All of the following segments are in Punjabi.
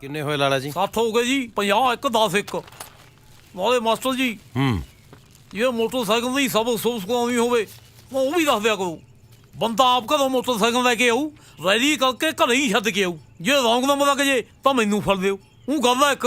ਕਿੰਨੇ ਹੋਏ ਲਾਲਾ ਜੀ? 60 ਹੋ ਗਏ ਜੀ 50 ਇੱਕ 10 ਇੱਕ। ਨਾਲੇ ਮਾਸਟਰ ਜੀ ਹੂੰ। ਜੇ ਮੋਟਰਸਾਈਕਲ ਦੀ ਸਭ ਅਫਸੋਸ ਕਰਾਉਣੀ ਹੋਵੇ ਉਹ ਵੀ ਦੱਸ ਦਿਆ ਕਰੋ। ਬੰਦਾ ਆਪ ਕਦੋਂ ਮੋਟਰਸਾਈਕਲ ਲੈ ਕੇ ਆਊ? ਰੈਲੀ ਕਰਕੇ ਘਰੇ ਹੀ ਛੱਡ ਕੇ ਆਊ। ਜੇ ਰੌਂਗ ਨੰਬਰ ਲੱਗ ਜੇ ਤਾਂ ਮੈਨੂੰ ਫੜ ਦਿਓ। ਉਹ ਗੱਲ ਆ ਇੱਕ।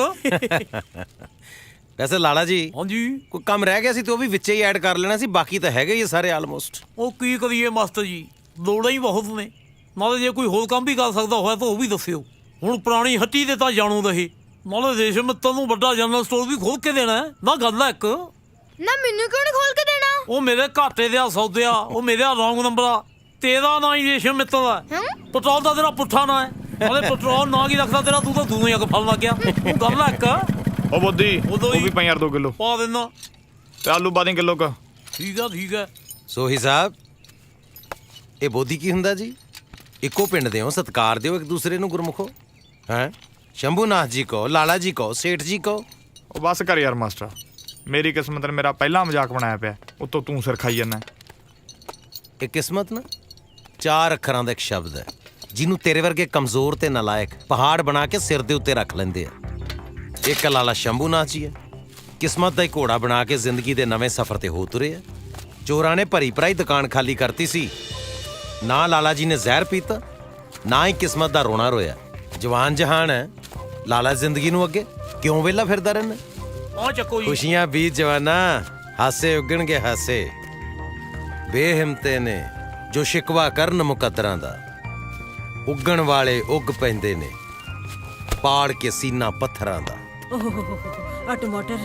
ਵੈਸੇ ਲਾਲਾ ਜੀ ਹਾਂਜੀ। ਕੋਈ ਕੰਮ ਰਹਿ ਗਿਆ ਸੀ ਤੇ ਉਹ ਵੀ ਵਿੱਚੇ ਹੀ ਐਡ ਕਰ ਲੈਣਾ ਸੀ ਬਾਕੀ ਤਾਂ ਹੈਗੇ ਹੀ ਸਾਰੇ ਆਲਮੋਸਟ ਉਹ ਕੀ ਕਰੀਏ ਮਾਸਟਰ ਜੀ ਲੋੜਾਂ ਹੀ ਬਹੁਤ ਨੇ। ਨਾਲੇ ਜੇ ਕੋਈ ਹੋਰ ਕੰਮ ਵੀ ਕਰ ਸਕਦਾ ਹੋਇਆ ਤਾਂ ਉਹ ਵੀ ਦੱਸਿਓ। ਹੁਣ ਪੁਰਾਣੀ ਹੱਟੀ ਦੇ ਤਾਂ ਜਾਣੂ ਰਹੇ ਨਾਲੇ ਰੇਸ਼ਮ ਮਿੱਤਰ ਨੂੰ ਵੱਡਾ ਜਨਰਲ ਸਟੋਰ ਵੀ ਖੋਲ ਕੇ ਦੇਣਾ ਹੈ। ਨਾ ਗੱਲ ਆ ਇੱਕ। ਨਾ ਮੈਨੂੰ ਕਿਉਂ ਨਹੀਂ ਖੋਲ ਕੇ ਦੇਣਾ? ਉਹ ਮੇਰੇ ਘਾਟੇ ਦੇ ਆ ਸੌਦੇ ਆ ਉਹ ਮੇਰੇ ਰੌਂਗ ਨੰਬਰ ਆ। ਤੇਰਾ ਨਾਂ ਹੀ ਰੇਸ਼ਮ ਮਿੱਤਰ ਦਾ ਹੈ। ਪੈਟਰੋਲ ਦਾ ਤੇਰਾ ਪੁੱਠਾ ਨਾਂ ਹੈ। ਨਾਲੇ ਪੈਟਰੋਲ ਨਾਂ ਕੀ ਰੱਖਦਾ ਤੇਰਾ? ਤੂੰ ਤਾਂ ਦੂਰੋਂ ਹੀ ਅੱਗ ਫਲ ਲੱਗ ਗਿਆ। ਉਹ ਗੱਲ ਆ ਇੱਕ। ਉਹ ਬੋਦੀ ਉਦੋਂ ਉਹ ਹੀ- ਵੀ ਪਈ ਯਾਰ 2 ਕਿਲੋ। ਪਾ ਦੇਣਾ ਤੇ ਆਲੂ ਬਾਦੀ ਕਿਲੋ ਕਾ। ਠੀਕ ਆ ਠੀਕ ਆ। ਸੋਹੀ ਸਾਹਿਬ ਇਹ ਬੋਧੀ ਕੀ ਹੁੰਦਾ ਜੀ? ਇੱਕੋ ਪਿੰਡ ਦੇ ਹੋ ਸਤਕਾਰ ਦਿਓ ਇੱਕ ਦੂਸਰੇ ਨੂੰ ਗੁਰਮੁਖੋ। ਹੈ? ਸ਼ੰਭੂਨਾਥ ਜੀ ਕੋ ਲਾਲਾ ਜੀ ਕੋ ਸੇਠ ਜੀ ਕੋ ਉਹ ਬਸ ਕਰ ਯਾਰ ਮਾਸਟਰ। ਮੇਰੀ ਕਿਸਮਤ ਨੇ ਮੇਰਾ ਪਹਿਲਾ ਮਜ਼ਾਕ ਬਣਾਇਆ ਪਿਆ। ਉਤੋਂ ਤੂੰ ਸਿਰ ਖਾਈ ਜਾਂਦਾ। ਇਹ ਕਿਸਮਤ ਨਾ ਚਾਰ ਅੱਖਰਾਂ ਦਾ ਇੱਕ ਸ਼ਬਦ ਹੈ। ਜਿਹਨੂੰ ਤੇਰੇ ਵਰਗੇ ਕਮਜ਼ੋਰ ਤੇ ਨਲਾਇਕ ਪਹਾੜ ਬਣਾ ਕੇ ਸਿਰ ਦੇ ਉੱਤੇ ਰੱਖ ਲੈਂਦੇ ਆ। ਇੱਕ ਲਾਲਾ ਸ਼ੰਭੂਨਾਥ ਜੀ ਹੈ। ਕਿਸਮਤ ਦਾ ਹੀ ਘੋੜਾ ਬਣਾ ਕੇ ਜ਼ਿੰਦਗੀ ਦੇ ਨਵੇਂ ਸਫ਼ਰ ਤੇ ਹੋ ਤੁਰੇ ਆ। ਚੋਰਾਂ ਨੇ ਭਰੀ ਭਰਾਈ ਦੁਕਾਨ ਖਾਲੀ ਕਰਤੀ ਸੀ। ਨਾ ਲਾਲਾ ਜੀ ਨੇ ਜ਼ਹਿਰ ਪੀਤਾ ਨਾ ਹੀ ਕਿਸਮਤ ਦਾ ਰੋਣਾ ਰੋਇਆ। ਜਵਾਨ ਜਹਾਨ ਹੈ। ਲਾਲਾ ਜ਼ਿੰਦਗੀ ਨੂੰ ਅੱਗੇ ਕਿਉਂ ਵੇਲਾ ਫਿਰਦਾ ਰਹਿਣਾ ਆ ਚੱਕੋ ਜੀ ਖੁਸ਼ੀਆਂ ਬੀਤ ਜਵਾਨਾ ਹਾਸੇ ਉੱਗਣਗੇ ਹਾਸੇ। ਬੇਹਿੰਮਤੇ ਨੇ ਜੋ ਸ਼ਿਕਵਾ ਕਰਨ ਮੁਕੱਦਰਾਂ ਦਾ। ਉੱਗਣ ਵਾਲੇ ਉੱਗ ਪੈਂਦੇ ਨੇ ਪਾੜ ਕੇ ਸੀਨਾ ਪੱਥਰਾਂ ਦਾ। ਆ ਟਮਾਟਰ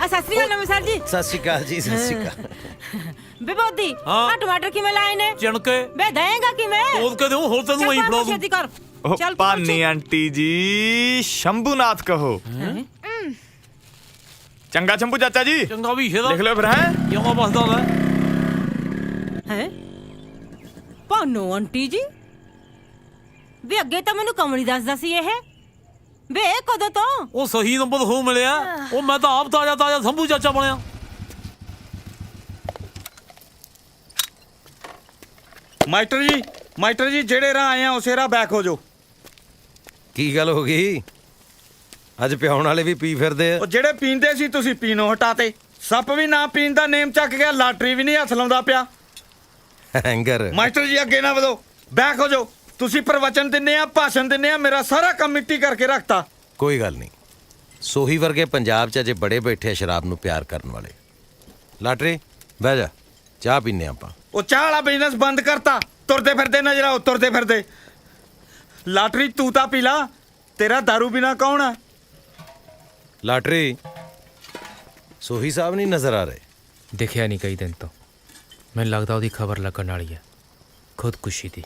ਆ ਸਤਿ ਸ੍ਰੀ ਅਕਾਲ ਨਮਸਕਾਰ ਜੀ। ਸਤਿ ਸ਼੍ਰੀ ਅਕਾਲ ਜੀ ਸਤਿ ਸ਼੍ਰੀ ਅਕਾਲ। ਬੇਬੋਦੀ ਹਾਂ। ਆ ਟਮਾਟਰ ਕਿਵੇਂ ਲਾਏ ਨੇ? ਚਣਕੇ। ਬੇ ਦੇਂਗਾ ਕਿਵੇਂ? ਤੋਲ ਕੇ ਦਿਓ ਹੋਰ ਤੈਨੂੰ ਐਂ ਫੜਾ ਦੂੰ। ਕਰ। ਉਹ ਚੱਲ ਪਾਨੀ ਆਂਟੀ ਜੀ ਸ਼ੰਭੂਨਾਥ ਕਹੋ। ਚੰਗਾ ਸ਼ੰਭੂ ਚਾਚਾ ਜੀ। ਚੰਗਾ ਵੀ ਇਹਦਾ ਲਿਖ ਲਿਓ ਫਿਰ ਹੈ? ਜਮਾ ਬਸਦਾ ਲੈ ਹੈ? ਪਾਨੋ ਆਂਟੀ ਜੀ। ਵੇ ਅੱਗੇ ਤਾਂ ਮੈਨੂੰ ਕਮਲੀ ਦੱਸਦਾ ਸੀ ਇਹ। ਵੇ ਇਹ ਕਦੋਂ ਤੋਂ? ਉਹ ਸਹੀ ਨੰਬਰ ਹੋ ਮਿਲਿਆ। ਉਹ ਮੈਂ ਤਾਂ ਆਪ ਤਾਜ਼ਾ ਤਾਜ਼ਾ ਸੰਭੂ ਚਾਚਾ ਬਣਿਆ। ਮਾਸਟਰ ਜੀ ਮਾਸਟਰ ਜੀ ਜਿਹੜੇ ਰਾਹ ਆਏ ਆ ਉਸੇ ਰਾਹ ਬੈਕ ਹੋ ਜਾਓ। ਕੀ ਗੱਲ ਹੋ ਗਈ? ਅੱਜ ਪਿਆਉਣ ਵਾਲੇ ਵੀ ਪੀ ਫਿਰਦੇ ਆ। ਉਹ ਜਿਹੜੇ ਪੀਂਦੇ ਸੀ ਤੁਸੀਂ ਪੀਣੋਂ ਹਟਾਤੇ। ਸੱਪ ਵੀ ਨਾ ਪੀਣ ਦਾ ਨੇਮ ਚੱਕ ਗਿਆ ਲਾਟਰੀ ਵੀ ਨਹੀਂ ਹੱਥ ਲਾਉਂਦਾ ਪਿਆ। ਹੈਂਗਰ ਮਾਸਟਰ ਜੀ ਅੱਗੇ ਨਾ ਵਧੋ। ਬੈਕ ਹੋ ਜਾਓ। ਤੁਸੀਂ ਪ੍ਰਵਚਨ ਦਿੰਨੇ ਆ ਭਾਸ਼ਣ ਦਿੰਨੇ ਆ ਮੇਰਾ ਸਾਰਾ ਕੰਮ ਮਿੱਟੀ ਕਰਕੇ ਰੱਖਤਾ। ਕੋਈ ਗੱਲ ਨਹੀਂ। ਸੋਹੀ ਵਰਗੇ ਪੰਜਾਬ 'ਚ ਅਜੇ ਬੜੇ ਬੈਠੇ ਆ ਸ਼ਰਾਬ ਨੂੰ ਪਿਆਰ ਕਰਨ ਵਾਲੇ। ਲਾਟਰੀ ਬਹਿ ਜਾ। ਚਾਹ ਪੀਨੇ ਆਪਾਂ। ਉਹ ਚਾਹ ਵਾਲਾ ਬਿਜ਼ਨਸ ਬੰਦ ਕਰਤਾ। ਤੁਰਦੇ ਫਿਰਦੇ ਨਜ਼ਰ ਆਓ ਤੁਰਦੇ ਫਿਰਦੇ। ਲਾਟਰੀ ਤੂੰ ਤਾਂ ਪੀ ਲਾ। ਤੇਰਾ दारू ਬਿਨਾ ਕੌਣ ਆ ਲਾਟਰੀ ਸੋਹੀ ਸਾਹਿਬ ਨਹੀਂ ਨਜ਼ਰ ਆ ਰਹੇ। ਦਿਖਿਆ ਨਹੀਂ ਕਈ ਦਿਨ ਤੋਂ। ਮੈਨੂੰ ਲੱਗਦਾ ਉਹਦੀ ਖਬਰ ਲੱਗਣ ਵਾਲੀ ਹੈ। ਖੁਦਕੁਸ਼ੀ ਦੀ।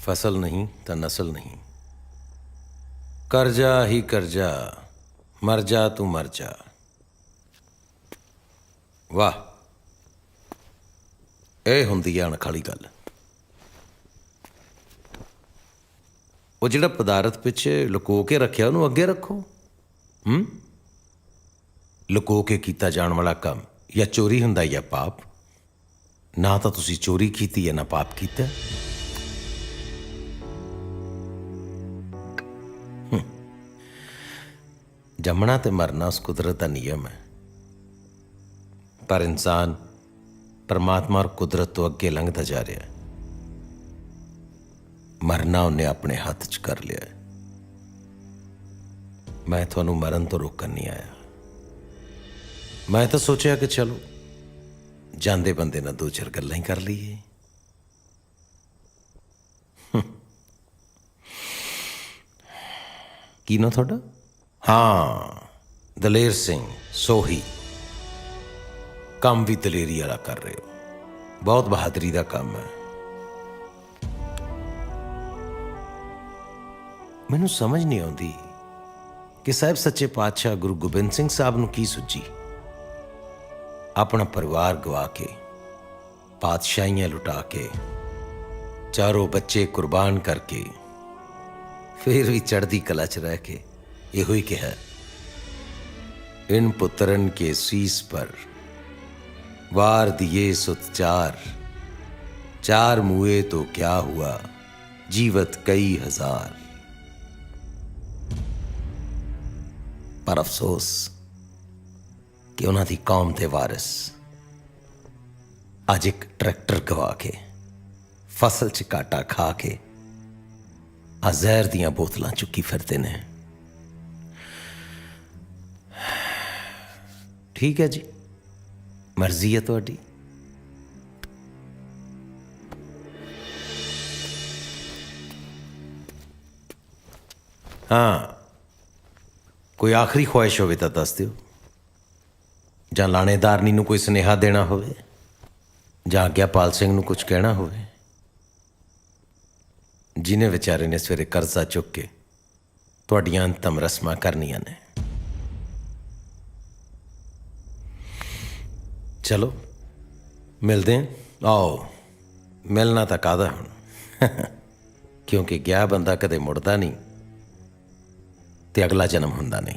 ਫਸਲ ਨਹੀਂ ਤਾਂ ਨਸਲ ਨਹੀਂ। ਕਰਜ਼ਾ ਹੀ ਕਰਜ਼ਾ, ਮਰ ਜਾ ਤੂੰ ਮਰ ਜਾ। ਵਾਹ। ਇਹ ਹੁੰਦੀ ਆ ਅਣਖਾਲੀ ਗੱਲ। ਉਹ ਜਿਹੜਾ ਪਦਾਰਥ ਪਿੱਛੇ ਲੁਕੋ ਕੇ ਰੱਖਿਆ, ਉਹਨੂੰ ਅੱਗੇ ਰੱਖੋ। ਹੂੰ? ਲੁਕੋ ਕੇ ਕੀਤਾ ਜਾਣ ਵਾਲਾ ਕੰਮ, ਜਾਂ ਚੋਰੀ ਹੁੰਦਾ ਜਾਂ ਪਾਪ। ਨਾ ਤਾਂ ਤੁਸੀਂ ਚੋਰੀ ਕੀਤੀ ਹੈ, ਨਾ ਪਾਪ ਕੀਤਾ। ਜੰਮਣਾ ਤੇ ਮਰਨਾ ਉਸ ਕੁਦਰਤ ਦਾ ਨਿਯਮ ਹੈ। ਪਰ ਇਨਸਾਨ ਪਰਮਾਤਮਾ ਔਰ ਕੁਦਰਤ ਤੋਂ ਅੱਗੇ ਲੰਘਦਾ ਜਾ ਰਿਹਾ ਹੈ। ਮਰਨਾ ਉਹਨੇ ਆਪਣੇ ਹੱਥ 'ਚ ਕਰ ਲਿਆ ਹੈ। ਮੈਂ ਤੁਹਾਨੂੰ ਮਰਨ ਤੋਂ ਰੋਕਣ ਨਹੀਂ ਆਇਆ। ਮੈਂ ਤਾਂ ਸੋਚਿਆ ਕਿ ਚਲੋ, ਜਾਂਦੇ ਬੰਦੇ ਨਾਲ ਦੋ ਚਾਰ ਗੱਲਾਂ ਹੀ ਕਰ ਲਈਏ। ਕੀ ਨਾ ਤੁਹਾਡਾ? ਹਾਂ, ਦਲੇਰ ਸਿੰਘ, ਸੋਹੀ। ਕੰਮ ਵੀ ਦਲੇਰੀ ਵਾਲਾ ਕਰ ਰਹੇ ਹੋ। ਬਹੁਤ ਬਹਾਦਰੀ ਦਾ ਕੰਮ ਹੈ। ਮੈਨੂੰ ਸਮਝ ਨਹੀਂ ਆਉਂਦੀ ਕਿ ਸਾਹਿਬ ਸੱਚੇ ਪਾਤਸ਼ਾਹ ਗੁਰੂ ਗੋਬਿੰਦ ਸਿੰਘ ਸਾਹਿਬ ਨੂੰ ਕੀ ਸੁੱਜੀ ਆਪਣਾ ਪਰਿਵਾਰ ਗਵਾ ਕੇ, ਪਾਤਸ਼ਾਹੀਆਂ ਲੁਟਾ ਕੇ, ਚਾਰੋਂ ਬੱਚੇ ਕੁਰਬਾਨ ਕਰਕੇ, ਫਿਰ ਵੀ ਚੜ੍ਹਦੀ ਕਲਾ ਚ ਰਹਿ ਕੇ ਇਹੋ ਹੀ ਕਿਹਾ, ਇਨ ਪੁੱਤਰਨ ਕੇ ਸੀਸ ਪਰ ਵਾਰ ਦਿਏ ਸੁਤ ਚਾਰ ਚਾਰ ਮੂਏ ਤੋ ਕਿਆ ਹੁਆ ਜੀਵਤ ਕਈ ਹਜ਼ਾਰ। ਪਰ ਅਫਸੋਸ ਕਿ ਉਹਨਾਂ ਦੀ ਕੌਮ ਦੇ ਵਾਰਿਸ ਅੱਜ ਇੱਕ ਟਰੈਕਟਰ ਗਵਾ ਕੇ, ਫਸਲ 'ਚ ਕਾਟਾ ਖਾ ਕੇ ਅਜ਼ਹਿਰ ਦੀਆਂ ਬੋਤਲਾਂ ਚੁੱਕੀ ਫਿਰਦੇ ਨੇ। ਠੀਕ ਹੈ ਜੀ। ਮਰਜ਼ੀ ਹੈ ਤੁਹਾਡੀ। ਹਾਂ। ਕੋਈ ਆਖਰੀ ਖੁਆਇਸ਼ ਹੋਵੇ ਤਾਂ ਦੱਸ ਦਿਓ। ਜਾਂ ਲਾਣੇਦਾਰਨੀ ਨੂੰ ਕੋਈ ਸੁਨੇਹਾ ਦੇਣਾ ਹੋਵੇ। ਜਾਂ ਆਗਿਆਪਾਲ ਸਿੰਘ ਨੂੰ ਕੁਝ ਕਹਿਣਾ ਹੋਵੇ। ਜਿਨੇ ਵਿਚਾਰੇ ਨੇ ਸਵੇਰੇ ਕਰਜ਼ਾ ਚੁੱਕ ਕੇ ਤੁਹਾਡੀਆਂ ਅੰਤਮ ਰਸਮਾਂ ਕਰਨੀਆਂ ਨੇ। ਚਲੋ, ਮਿਲਦੇ ਹਾਂ। ਆਓ, ਮਿਲਣਾ ਤਾਂ ਕਾਦਾ ਹੁਣ? ਕਿਉਂਕਿ ਗਿਆ ਬੰਦਾ ਕਦੇ ਮੁੜਦਾ ਨਹੀਂ ਤੇ ਅਗਲਾ ਜਨਮ ਹੁੰਦਾ ਨਹੀਂ।